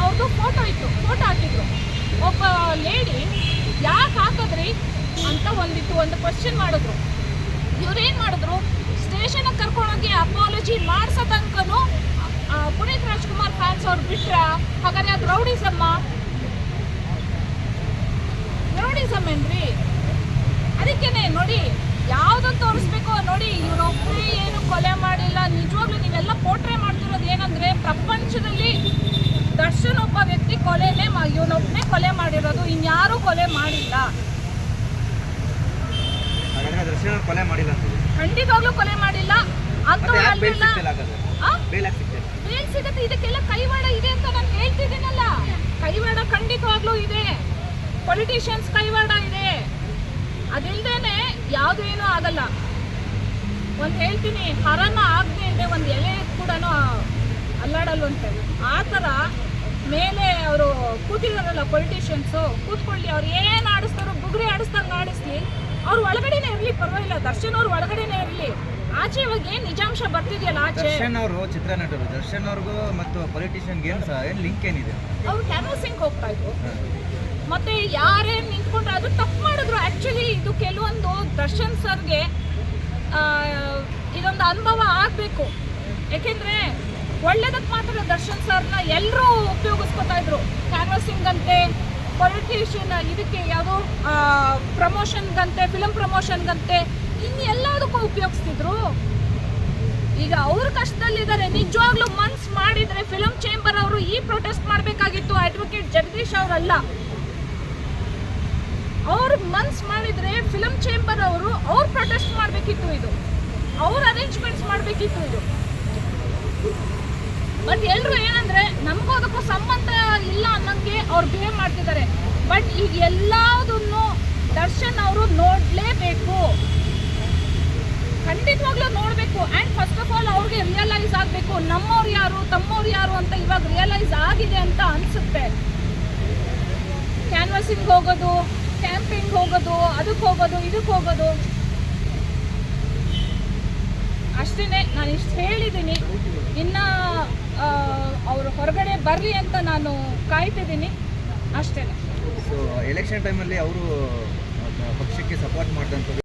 ಅವ್ರದ್ದು ಫೋಟೋ ಇತ್ತು ಫೋಟೋ ಹಾಕಿದ್ರು. ಒಬ್ಬ ಲೇಡಿ ಯಾಕೆ ಹಾಕಿದ್ರಿ ಅಂತ ಒಂದಿತ್ತು, ಒಂದು ಕ್ವಶನ್ ಮಾಡಿದ್ರು. ಇವ್ರೇನು ಮಾಡಿದ್ರು? ಸ್ಟೇಷನ್ ಕರ್ಕೊಂಡೋಗಿ ಅಪಾಲಜಿ ಮಾಡ್ಸೋ ತನಕನು ಪುನೀತ್ ರಾಜ್ಕುಮಾರ್ ಫ್ಯಾನ್ಸ್ ಅವ್ರು ಬಿಟ್ರ? ಹಾಗಾದ್ರೆ ಅದು ರೌಡಿಸಮ್ಮ? ರೌಡಿಸಮ್ ಏನ್ರಿ? ಅದಕ್ಕೇನೆ ನೋಡಿ ಯಾವ್ದನ್ನ ತೋರಿಸ್ಬೇಕು ನೋಡಿ ಇವ್ರೊಬ್ಬರೇ ಏನು ಕೊಲೆ ಮಾಡಿಲ್ಲ ನಿಜವಾಗ್ಲೂ ನೀವೆಲ್ಲ ಪೋಟ್ರೆ ಮಾಡ್ತಿರೋದು ಏನಂದ್ರೆ ಪ್ರಪಂಚದಲ್ಲಿ ದರ್ಶನ್ ಒಬ್ಬ ವ್ಯಕ್ತಿ ಕೊಲೆನೇ ಇವನೊಬ್ಬನೇ ಕೊಲೆ ಮಾಡಿರೋದು ಇನ್ಯಾರೂ ಕೊಲೆ ಮಾಡಿಲ್ಲ. ಕೊಲೆ ಮಾಡಿಲ್ಲ ಖಂಡಿತವಾಗ್ಲೂ ಕೊಲೆ ಮಾಡಿಲ್ಲ. ಬೇಲ್ ಸಿಗತ್ತೆ ಇದಕ್ಕೆಲ್ಲ ಕೈವಾಡ ಇದೆ ಅಂತ ನಾನು ಹೇಳ್ತಿದ್ದೀನಲ್ಲ. ಕೈವಾಡ ಖಂಡಿತವಾಗ್ಲೂ ಇದೆ. ಪೊಲಿಟಿಷಿಯನ್ಸ್ ಕೈವಾಡ ಇದೆ. ಅದಿಲ್ದೇನೆ ಯಾವುದು ಏನೂ ಆಗಲ್ಲ. ಒಂದ್ ಹೇಳ್ತೀನಿ ಹರನ ಆಗದೆ ಇದೆ ಒಂದು ಎಲೆ ಕೂಡ ಅಲ್ಲಾಡಲ್ವಂತೆ. ಆ ಥರ ಮೇಲೆ ಅವರು ಕೂತಿದಾರಲ್ಲ ಪೊಲಿಟಿಷಿಯನ್ಸು ಕೂತ್ಕೊಳ್ಳಿ ಅವ್ರು ಏನು ಆಡಿಸ್ತಾರೋ ಬುಗುರಿ ಆಡಿಸ್ದಂಗೆ ಆಡಿಸ್ಲಿ. ಅವ್ರು ಒಳಗಡೆನೇ ಇರಲಿ ಪರವಾಗಿಲ್ಲ. ದರ್ಶನ್ ಅವ್ರು ಒಳಗಡೆನೇ ಇರಲಿ. ಆಚೆ ಇವಾಗ ಏನು ನಿಜಾಂಶ ಬರ್ತಿದೆಯಲ್ಲ ಆಚೆ? ದರ್ಶನ್ ಅವರು ಚಿತ್ರನಟರು ದರ್ಶನ್ ಅವ್ರಿಗೂ ಮತ್ತು ಪೊಲಿಟಿಷಿಯನ್ಗೆ ಏನು ಸಹ ಏನು ಲಿಂಕ್ ಏನಿದೆ? ಅವ್ರು ಕ್ಯಾನ್ವಸಿಂಗ್ ಹೋಗ್ತಾ ಇದ್ರು. ಮತ್ತೆ ಯಾರೇ ನಿಂತ್ಕೊಂಡ್ರೆ ಅದು ತಪ್ಪು ಮಾಡಿದ್ರು. ಆ್ಯಕ್ಚುಲಿ ಇದು ಕೆಲವೊಂದು ದರ್ಶನ್ ಸರ್ಗೆ ಇದೊಂದು ಅನುಭವ ಆಗಬೇಕು. ಯಾಕೆಂದರೆ ಒಳ್ಳೇದಕ್ಕೆ ಮಾತ್ರ ದರ್ಶನ್ ಸರ್ನ ಎಲ್ಲರೂ ಉಪಯೋಗಿಸ್ಕೊತಾ ಇದ್ರು. ಕ್ಯಾನ್ವಸಿಂಗ್ ಅಂತೆ ಪೊಲಿಟಿಷಿಯನ್ ಇದಕ್ಕೆ ಯಾವುದೋ ಪ್ರಮೋಷನ್ಗಂತೆ ಫಿಲಮ್ ಪ್ರಮೋಷನ್ಗಂತೆ ಇನ್ನು ಎಲ್ಲದಕ್ಕೂ ಉಪಯೋಗಿಸ್ತಿದ್ರು. ಈಗ ಅವ್ರ ಕಷ್ಟದಲ್ಲಿದ್ದಾರೆ. ನಿಜವಾಗ್ಲೂ ಮನ್ಸ್ ಮಾಡಿದ್ರೆ ಫಿಲಂ ಚೇಂಬರ್ ಅವರು ಈ ಪ್ರೊಟೆಸ್ಟ್ ಮಾಡಬೇಕಾಗಿತ್ತು. ಅಡ್ವೊಕೇಟ್ ಜಗದೀಶ್ ಅವರಲ್ಲ. ಅವ್ರ ಮನ್ಸ್ ಮಾಡಿದ್ರೆ ಫಿಲಂ ಚೇಂಬರ್ ಅವರು ಅವ್ರು ಪ್ರೊಟೆಸ್ಟ್ ಮಾಡಬೇಕಿತ್ತು ಇದು. ಅವ್ರ ಅರೇಂಜ್ಮೆಂಟ್ಸ್ ಮಾಡಬೇಕಿತ್ತು ಇದು. ಬಟ್ ಎಲ್ರು ಏನಂದ್ರೆ, ನಮಗೂ ಅದಕ್ಕೂ ಸಂಬಂಧ ಇಲ್ಲ ಅನ್ನಂಗೆ ಅವ್ರು ಬಿಹೇವ್ ಮಾಡ್ತಿದ್ದಾರೆ. ಬಟ್ ಈಗ ಎಲ್ಲದನ್ನು ದರ್ಶನ್ ಅವರು ನೋಡ್ಲೇಬೇಕು. ಖಂಡಿತವಾಗ್ಲೂ ನೋಡಬೇಕು. ಆ್ಯಂಡ್ ಫಸ್ಟ್ ಆಫ್ ಆಲ್ ಅವ್ರಿಗೆ ರಿಯಲೈಸ್ ಆಗಬೇಕು. ನಮ್ಮವ್ರು ಯಾರು, ತಮ್ಮವ್ರು ಯಾರು ಅಂತ ಇವಾಗ ರಿಯಲೈಸ್ ಆಗಿದೆ ಅಂತ ಅನಿಸುತ್ತೆ. ಕ್ಯಾನ್ವಸಿಂಗ್ ಹೋಗೋದು ಕ್ಯಾಂಪಿಂಗ್ ಹೋಗೋದು, ಅದಕ್ಕೆ ಹೋಗೋದು, ಇದಕ್ಕೆ ಹೋಗೋದು. ಅಷ್ಟೇ ನಾನು ಇಷ್ಟು ಹೇಳಿದ್ದೀನಿ ಇನ್ನು ಬರಲಿ ಅಂತ ನಾನು ಕಾಯ್ತಿದ್ದೀನಿ. ಅಷ್ಟೇ ಸೊ ಎಲೆಕ್ಷನ್ ಟೈಮಲ್ಲಿ ಅವರು ಪಕ್ಷಕ್ಕೆ ಸಪೋರ್ಟ್ ಮಾಡಿದಂಥದ್ದು